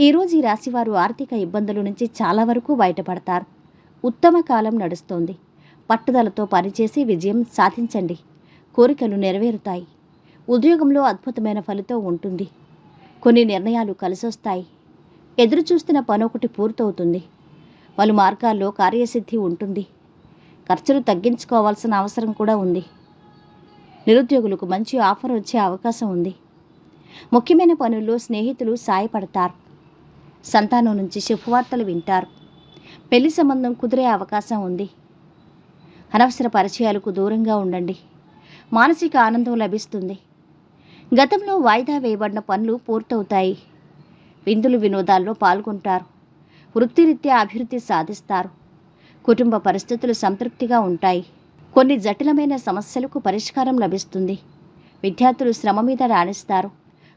ఈరోజు ఈ రాశివారు ఆర్థిక ఇబ్బందుల నుంచి చాలా వరకు బయటపడతారు. ఉత్తమ కాలం నడుస్తోంది. పట్టుదలతో పనిచేసి విజయం సాధించండి. కోరికలు నెరవేరుతాయి. ఉద్యోగంలో అద్భుతమైన ఫలితం ఉంటుంది. కొన్ని నిర్ణయాలు కలిసొస్తాయి. ఎదురు చూస్తున్న పని ఒకటి పూర్తవుతుంది. పలు మార్గాల్లో కార్యసిద్ధి ఉంటుంది. ఖర్చులు తగ్గించుకోవాల్సిన అవసరం కూడా ఉంది. నిరుద్యోగులకు మంచి ఆఫర్ వచ్చే అవకాశం ఉంది. ముఖ్యమైన పనుల్లో స్నేహితులు సాయపడతారు. సంతానం నుంచి శుభవార్తలు వింటారు. పెళ్ళి సంబంధం కుదిరే అవకాశం ఉంది. అనవసర పరిచయాలకు దూరంగా ఉండండి. మానసిక ఆనందం లభిస్తుంది. గతంలో వాయిదా వేయబడిన పనులు పూర్తవుతాయి. విందులు వినోదాల్లో పాల్గొంటారు. వృత్తిరీత్యా అభివృద్ధి సాధిస్తారు. కుటుంబ పరిస్థితులు సంతృప్తిగా ఉంటాయి. కొన్ని జటిలమైన సమస్యలకు పరిష్కారం లభిస్తుంది. విద్యార్థులు శ్రమ మీద రాణిస్తారు.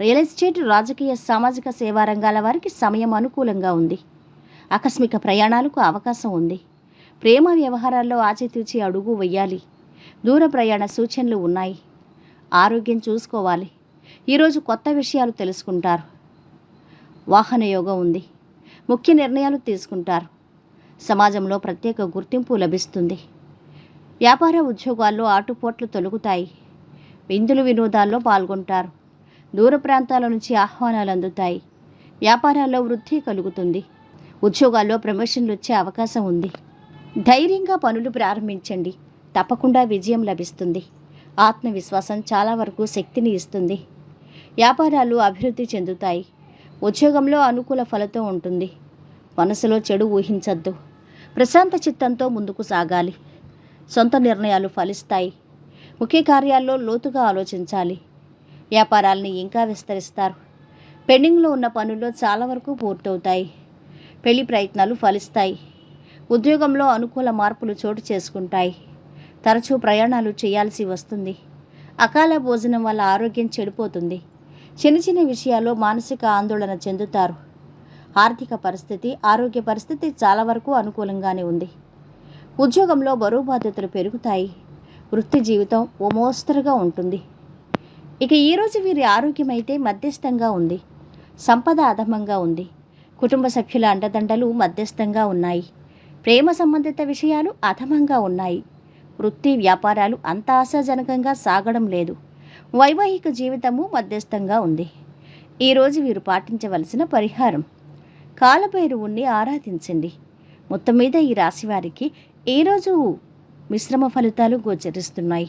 రియల్ ఎస్టేట్ రాజకీయ సామాజిక సేవా రంగాల వారికి సమయం అనుకూలంగా ఉంది. ఆకస్మిక ప్రయాణాలకు అవకాశం ఉంది. ప్రేమ వ్యవహారాల్లో ఆచితూచి అడుగు వెయ్యాలి దూర ప్రయాణ సూచనలు ఉన్నాయి. ఆరోగ్యం చూసుకోవాలి. ఈరోజు కొత్త విషయాలు తెలుసుకుంటారు. వాహన యోగం ఉంది. ముఖ్య నిర్ణయాలు తీసుకుంటారు. సమాజంలో ప్రత్యేక గుర్తింపు లభిస్తుంది. వ్యాపార ఉద్యోగాల్లో ఆటుపోట్లు తొలుగుతాయి. విందులు వినోదాల్లో పాల్గొంటారు. దూర ప్రాంతాల నుంచి ఆహ్వానాలు అందుతాయి. వ్యాపారాల్లో వృద్ధి కలుగుతుంది. ఉద్యోగాల్లో ప్రమోషన్లు వచ్చే అవకాశం ఉంది. ధైర్యంగా పనులు ప్రారంభించండి. తప్పకుండా విజయం లభిస్తుంది. ఆత్మవిశ్వాసం చాలా వరకు శక్తిని ఇస్తుంది. వ్యాపారాలు అభివృద్ధి చెందుతాయి. ఉద్యోగంలో అనుకూల ఫలితం ఉంటుంది. మనసులో చెడు ఊహించద్దు. ప్రశాంత చిత్తంతో ముందుకు సాగాలి. సొంత నిర్ణయాలు ఫలిస్తాయి. ముఖ్య కార్యాల్లో లోతుగా ఆలోచించాలి. వ్యాపారాల్ని ఇంకా విస్తరిస్తారు. పెండింగ్లో ఉన్న పనుల్లో చాలా వరకు పూర్తవుతాయి. పెళ్ళి ప్రయత్నాలు ఫలిస్తాయి. ఉద్యోగంలో అనుకూల మార్పులు చోటు చేసుకుంటాయి. తరచూ ప్రయాణాలు చేయాల్సి వస్తుంది. అకాల భోజనం వల్ల ఆరోగ్యం చెడిపోతుంది. చిన్న చిన్న విషయాల్లో మానసిక ఆందోళన చెందుతారు. ఆర్థిక పరిస్థితి ఆరోగ్య పరిస్థితి చాలా వరకు అనుకూలంగానే ఉంది. ఉద్యోగంలో బరువు బాధ్యతలు పెరుగుతాయి. వృత్తి జీవితం ఓ మోస్తరుగా ఉంటుంది. ఇక ఈరోజు వీరి ఆరోగ్యం అయితే మధ్యస్థంగా ఉంది. సంపద అధమంగా ఉంది. కుటుంబ సభ్యుల అండదండలు మధ్యస్థంగా ఉన్నాయి. ప్రేమ సంబంధిత విషయాలు అధమంగా ఉన్నాయి. వృత్తి వ్యాపారాలు అంత ఆశాజనకంగా సాగడం లేదు. వైవాహిక జీవితము మధ్యస్థంగా ఉంది. ఈరోజు వీరు పాటించవలసిన పరిహారం. కాలభైరవుణ్ణి ఆరాధించండి. మొత్తం మీద ఈ రాశి వారికి ఈరోజు మిశ్రమ ఫలితాలు గోచరిస్తున్నాయి.